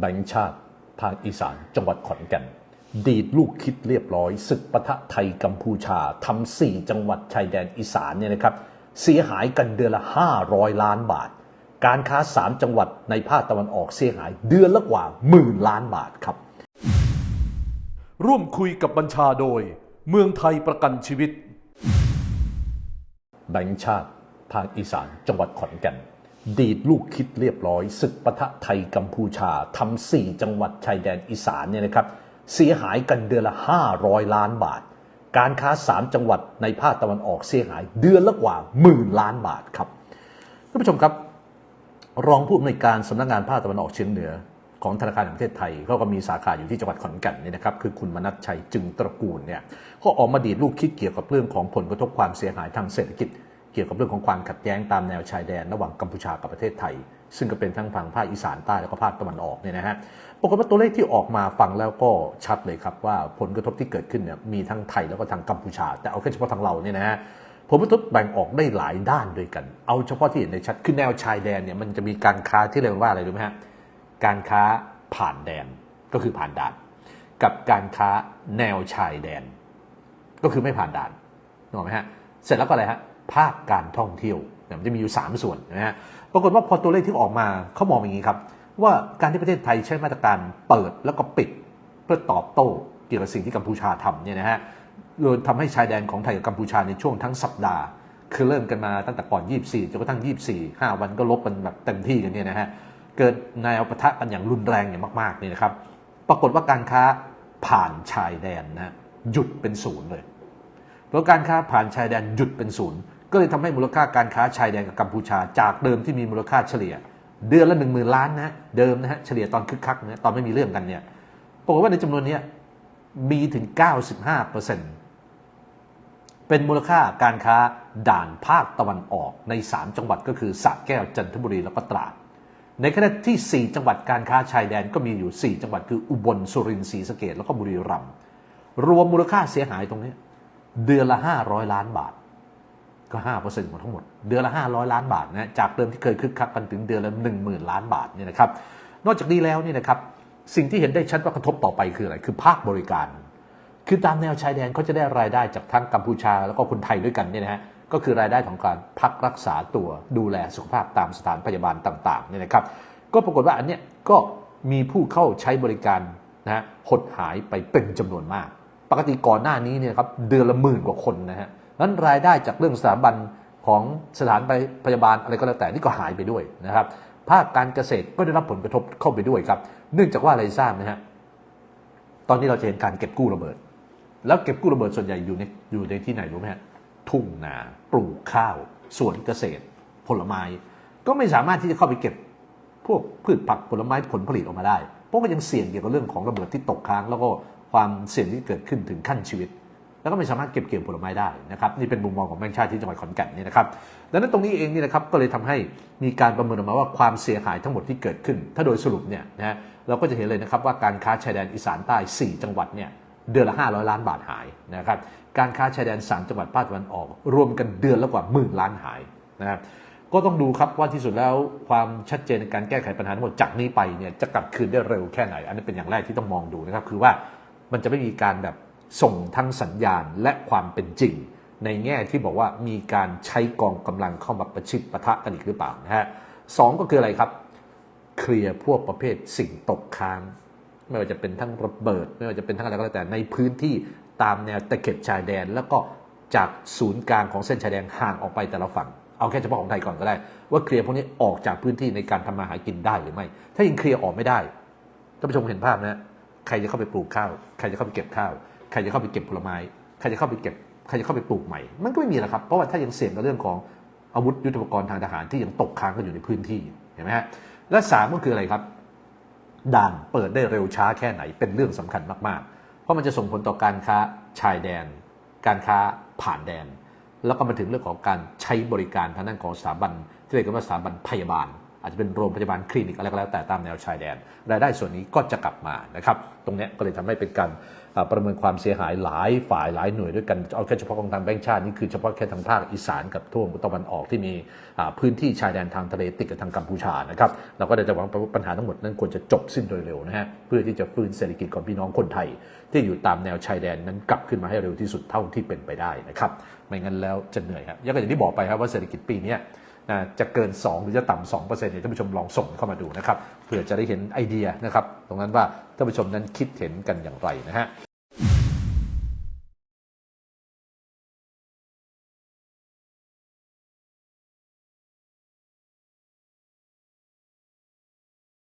แบงค์ชาติภาคอีสานจังหวัดขอนแก่น ดีดลูกคิดเรียบร้อยศึกปะทะไทยกัมพูชาทำสี่จังหวัดชายแดนอีสานเนี่ยนะครับเสียหายกันเดือนละ 500 ล้านบาท การค้า 3 จังหวัดในภาคตะวันออกเสียหายเดือนละกว่าหมื่นล้านบาทครับ ร่วมคุยกับบัญชาโดย เมืองไทยประกันชีวิต แบงค์ชาติภาคอีสานจังหวัดขอนแก่น ดีดลูกคิดเรียบร้อยศึกปะทะไทยกัมพูชาทำสี่จังหวัดชายแดนอีสานเนี่ยนะครับเสียหายกันเดือนละ 500 ล้านบาท การค้า 3 จังหวัดในภาคตะวันออกเสียหายเดือนละกว่าหมื่นล้านบาทครับท่านผู้ชมครับ รองผู้อำนวยการสำนักงานภาคตะวันออกเฉียงเหนือของธนาคารแห่งประเทศไทยเขาก็มีสาขาอยู่ที่จังหวัดขอนแก่นเนี่ยนะครับคือคุณมนัทชัยจึงตระกูลเนี่ยเขาออกมาดีดลูกคิดเกี่ยวกับเรื่องของผลกระทบความเสียหายทางเศรษฐกิจ เกี่ยวกับเรื่องของความขัดแย้งตามแนวชายแดน ระหว่างกัมพูชากับประเทศไทย ซึ่งก็เป็นทั้งฝั่งภาคอีสานใต้แล้วก็ภาคตะวันออกเนี่ยนะฮะปรากฏว่าตัวเลขที่ออกมาฟังแล้วก็ชัดเลยครับว่าผลกระทบที่เกิดขึ้นเนี่ยมีทั้งไทยแล้วก็ทางกัมพูชา แต่เอาแค่เฉพาะทางเราเนี่ยนะฮะผลกระทบแบ่งออกได้หลายด้านด้วยกัน เอาเฉพาะที่เห็นในชัดคือแนวชายแดนเนี่ยมันจะมีการค้าที่เรียกว่าอะไรรู้ไหมฮะการค้าผ่านแดนก็คือผ่านด่าน กับการค้าแนวชายแดน ก็คือไม่ผ่านด่านนึกออกไหมฮะเสร็จแล้วก็อะไรฮะ ภาคการท่องเที่ยวเนี่ยมันจะมีอยู่ 3 ส่วนนะฮะปรากฏว่าพอตัวเลขที่ออกมาเขามองอย่างนี้ครับ ว่าการที่ประเทศไทยใช้มาตรการเปิดแล้วก็ปิดเพื่อตอบโต้เกี่ยวกับสิ่งที่กัมพูชาทำเนี่ยนะฮะเลยทำให้ชายแดนของไทยกับกัมพูชาในช่วงทั้งสัปดาห์ คือเริ่มกันมาตั้งแต่ก่อน 24จนกระทั่ง 24 5 วันก็ลบกันแบบเต็มที่กันเนี่ยนะฮะเกิดแนวปะทะกันอย่างรุนแรงอย่างมากๆนี่นะครับ ปรากฏว่าการค้าผ่านชายแดนนะฮะหยุดเป็นศูนย์เลยเพราะการค้าผ่านชายแดนหยุดเป็นศูนย์ ก็เลยทำให้มูลค่าการค้าชายแดนกับกัมพูชา จากเดิมที่มีมูลค่าเฉลี่ย เดือนละ1 0,000ล้านนะเดิมนะฮะเฉลี่ยตอนคึกคักนะตอนไม่มีเรื่องกันเนี่ยปรากฏว่าในจำนวนนี้มีถึง 95%เป็นมูลค่าการค้าด่านภาคตะวันออกใน 3 จังหวัดก็คือสระแก้วจันทบุรีแล้วก็ตราดในขณะที่ 4 จังหวัดการค้าชายแดนก็มีอยู่ 4 จังหวัดคืออุบลสุรินทร์ศรีสะเกดแล้วก็บุรีรัมย์รวมมูลค่าเสียหายตรงนี้ เดือนละ 500 ล้านบาท ก็ 5%ของทั้งหมด เดือนละ 500 ล้านบาทนะจากเดิมที่เคยคึกคักกันถึงเดือนละ 10,000 ล้านบาทเนี่ยนะครับนอกจากนี้แล้วเนี่ยนะครับสิ่งที่เห็นได้ชัดว่ากระทบต่อไปคืออะไร คือภาคบริการ คือตามแนวชายแดนเขาจะได้รายได้จากทั้งกัมพูชาแล้วก็คนไทยด้วยกันเนี่ยนะฮะก็คือรายได้ของการพักรักษาตัวดูแลสุขภาพตามสถานพยาบาลต่างๆเนี่ยนะครับ ก็ปรากฏว่าอันเนี้ยก็มีผู้เข้าใช้บริการนะฮะหดหายไปเป็นจำนวนมาก ปกติก่อนหน้านี้เนี่ยครับเดือนละหมื่นกว่าคนนะฮะ นั้นรายได้จากเรื่องสถาบันของสถานพยาบาลอะไรก็แล้วแต่นี่ก็หายไปด้วยนะครับ ภาคการเกษตรก็ได้รับผลกระทบเข้าไปด้วยครับ เนื่องจากว่าอะไรทราบนะฮะตอนนี้เราจะเห็นการเก็บกู้ระเบิด แล้วเก็บกู้ระเบิดส่วนใหญ่อยู่ในอยู่ในที่ไหนรู้ไหมฮะทุ่งนาปลูกข้าวสวนเกษตร ผลไม้ ก็ไม่สามารถที่จะเข้าไปเก็บ พวกพืชผักผลไม้ผลผลิตออกมาได้เพราะก็ยังเสี่ยงเกี่ยวกับเรื่องของระเบิดที่ตกค้าง แล้วก็ความเสี่ยงที่เกิดขึ้นถึงขั้นชีวิต แล้วก็ไม่สามารถเก็บเกี่ยวผลไม้ได้นะครับนี่เป็นมุมมองของแบงค์ชาติที่จังหวัดขอนแก่นนี่นะครับดังนั้นตรงนี้เองนี่นะครับก็เลยทำให้มีการประเมินออกมาว่าความเสียหายทั้งหมดที่เกิดขึ้น ถ้าโดยสรุปเนี่ยนะฮะเราก็จะเห็นเลยนะครับว่าการค้าชายแดนอีสานใต้ 4 จังหวัดเนี่ยเดือนละ 500 ล้านบาทหายนะครับการค้าชายแดน 3 จังหวัดภาคตะวันออก รวมกันเดือนละกว่าหมื่นล้านหายนะครับก็ต้องดูครับว่าที่สุดแล้วความชัดเจนในการแก้ไขปัญหาทั้งหมดจากนี้ไปเนี่ยจะกลับคืนได้เร็วแค่ไหน อันนี้เป็นอย่างแรกที่ต้องมองดูนะครับคือว่ามันจะไม่มีการแบบ ส่งทั้งสัญญาณและความเป็นจริง ในแง่ที่บอกว่ามีการใช้กองกำลังเข้ามาประชิดปะทะกันอีกหรือเปล่านะฮะสองก็คืออะไรครับ เคลียร์พวกประเภทสิ่งตกค้าง ไม่ว่าจะเป็นทั้งระเบิด ไม่ว่าจะเป็นทั้งอะไรก็แล้วแต่ในพื้นที่ตามแนวตะเข็บชายแดน แล้วก็จากศูนย์กลางของเส้นชายแดนห่างออกไปแต่ละฝั่งเอาแค่เฉพาะของไทยก่อนก็ได้ ว่าเคลียร์พวกนี้ออกจากพื้นที่ในการทำมาหากินได้หรือไม่ ถ้ายังเคลียร์ออกไม่ได้ท่านผู้ชมเห็นภาพนะใครจะเข้าไปปลูกข้าว ใครจะเข้าไปเก็บข้าว ใครจะเข้าไปเก็บผลไม้ใครจะเข้าไปเก็บใครจะเข้าไปปลูกใหม่ มันก็ไม่มีแล้วครับเพราะว่าถ้ายังเสี่ยงกับเรื่องของอาวุธยุทโธปกรณ์ทางทหารที่ยังตกค้างกันอยู่ในพื้นที่เห็นไหมฮะและสามก็คืออะไรครับด่านเปิดได้เร็วช้าแค่ไหนเป็นเรื่องสำคัญมากๆ เพราะมันจะส่งผลต่อการค้าชายแดน การค้าผ่านแดน แล้วก็มาถึงเรื่องของการใช้บริการทางด้านของสถาบันที่เรียกกันว่าสถาบันพยาบาล อาจจะเป็นโรงพยาบาลคลินิกอะไรก็แล้วแต่ตามแนวชายแดน รายได้ส่วนนี้ก็จะกลับมานะครับ ตรงนี้ก็เลยทำให้เป็นการ ประเมินความเสียหายหลายฝ่ายหลายหน่วยด้วยกันเอาแค่เฉพาะของทางแบงก์ชาตินี่คือเฉพาะแค่ทางภาคอีสานกับทั่วตะวันออกที่มีพื้นที่ชายแดนทางทะเลติดกับทางกัมพูชานะครับเราก็จะหวังว่าปัญหาทั้งหมดนั้นควรจะจบสิ้นโดยเร็วนะฮะเพื่อที่จะฟื้นเศรษฐกิจของพี่น้องคนไทย ที่อยู่ตามแนวชายแดนนั้นกลับขึ้นมาให้เร็วที่สุดเท่าที่เป็นไปได้นะครับไม่งั้นแล้วจะเหนื่อยครับอย่างที่บอกไปครับว่าเศรษฐกิจปีนี้ จะเกิน 2 หรือจะต่ำสองเปอร์เซ็นต์เนี่ยท่านผู้ชมลองส่งเข้ามาดูนะครับเผื่อจะได้เห็นไอเดียนะครับตรงนั้นว่าท่านผู้ชมนั้นคิดเห็นกันอย่างไรนะฮะ